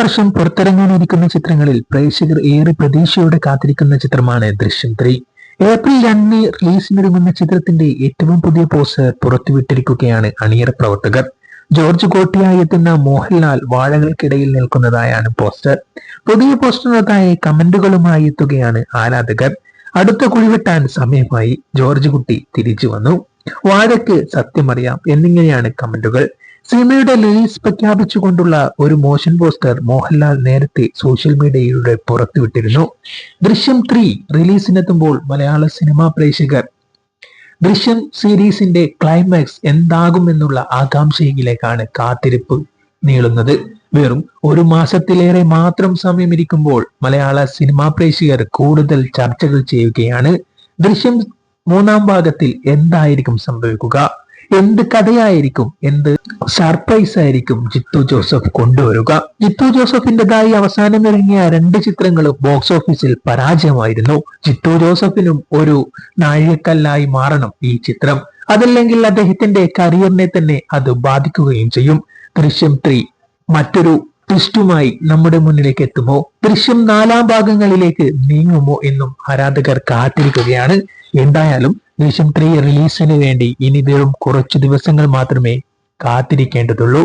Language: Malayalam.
വർഷം പുറത്തിറങ്ങാനിരിക്കുന്ന ചിത്രങ്ങളിൽ പ്രേക്ഷകർ ഏറെ പ്രതീക്ഷയോടെ കാത്തിരിക്കുന്ന ചിത്രമാണ് ദൃശ്യം ത്രീ. ഏപ്രിൽ രണ്ടിന് റിലീസിനൊരുങ്ങുന്ന ചിത്രത്തിന്റെ ഏറ്റവും പുതിയ പോസ്റ്റർ പുറത്തുവിട്ടിരിക്കുകയാണ് അണിയറ പ്രവർത്തകർ. ജോർജ് കോട്ടിയായി എത്തുന്ന മോഹൻലാൽ വാഴകൾക്കിടയിൽ നിൽക്കുന്നതായാണ് പോസ്റ്റർ. പുതിയ പോസ്റ്ററിനൊത്തായി കമന്റുകളുമായി എത്തുകയാണ് ആരാധകർ. അടുത്ത കുഴിവെട്ടാൻ സമയമായി ജോർജ് കുട്ടി തിരിച്ചു വന്നു. വാഴയ്ക്ക് സത്യമറിയാം എന്നിങ്ങനെയാണ് കമന്റുകൾ. സിനിമയുടെ റിലീസ് പ്രഖ്യാപിച്ചുകൊണ്ടുള്ള ഒരു മോഷൻ പോസ്റ്റർ മോഹൻലാൽ നേരത്തെ സോഷ്യൽ മീഡിയയിലൂടെ പുറത്തുവിട്ടിരുന്നു. ദൃശ്യം ത്രീ റിലീസിനെത്തുമ്പോൾ മലയാള സിനിമാ പ്രേക്ഷകർ ദൃശ്യം സീരീസിന്റെ ക്ലൈമാക്സ് എന്താകും എന്നുള്ള ആകാംക്ഷയിലേക്കാണ് കാത്തിരിപ്പ് നീളുന്നത്. വെറും ഒരു മാസത്തിലേറെ മാത്രം സമയമിരിക്കുമ്പോൾ മലയാള സിനിമാ പ്രേക്ഷകർ കൂടുതൽ ചർച്ചകൾ ചെയ്യുകയാണ്. ദൃശ്യം മൂന്നാം ഭാഗത്തിൽ എന്തായിരിക്കും സംഭവിക്കുക? എന്ത് കഥയായിരിക്കും? എന്ത് സർപ്രൈസ് ആയിരിക്കും ജിത്തു ജോസഫ് കൊണ്ടുവരിക? ജിത്തു ജോസഫിന്റെതായി അവസാനം ഇറങ്ങിയ രണ്ട് ചിത്രങ്ങളും ബോക്സ് ഓഫീസിൽ പരാജയമായിരുന്നു. ജിത്തു ജോസഫിനും ഒരു നാഴികക്കല്ലായി മാറണം ഈ ചിത്രം. അതല്ലെങ്കിൽ അദ്ദേഹത്തിന്റെ കരിയറിനെ തന്നെ അത് ബാധിക്കുകയും ചെയ്യും. ദൃശ്യം ത്രീ മറ്റൊരു ട്വിസ്റ്റുമായി നമ്മുടെ മുന്നിലേക്ക് എത്തുമോ? ദൃശ്യം നാലാം ഭാഗങ്ങളിലേക്ക് നീങ്ങുമോ എന്നും ആരാധകർ കാത്തിരിക്കുകയാണ്. എന്തായാലും ദൃശ്യം ത്രീ റിലീസിന് വേണ്ടി ഇനി വെറും കുറച്ചു ദിവസങ്ങൾ മാത്രമേ കാത്തിരിക്കേണ്ടതുള്ളൂ.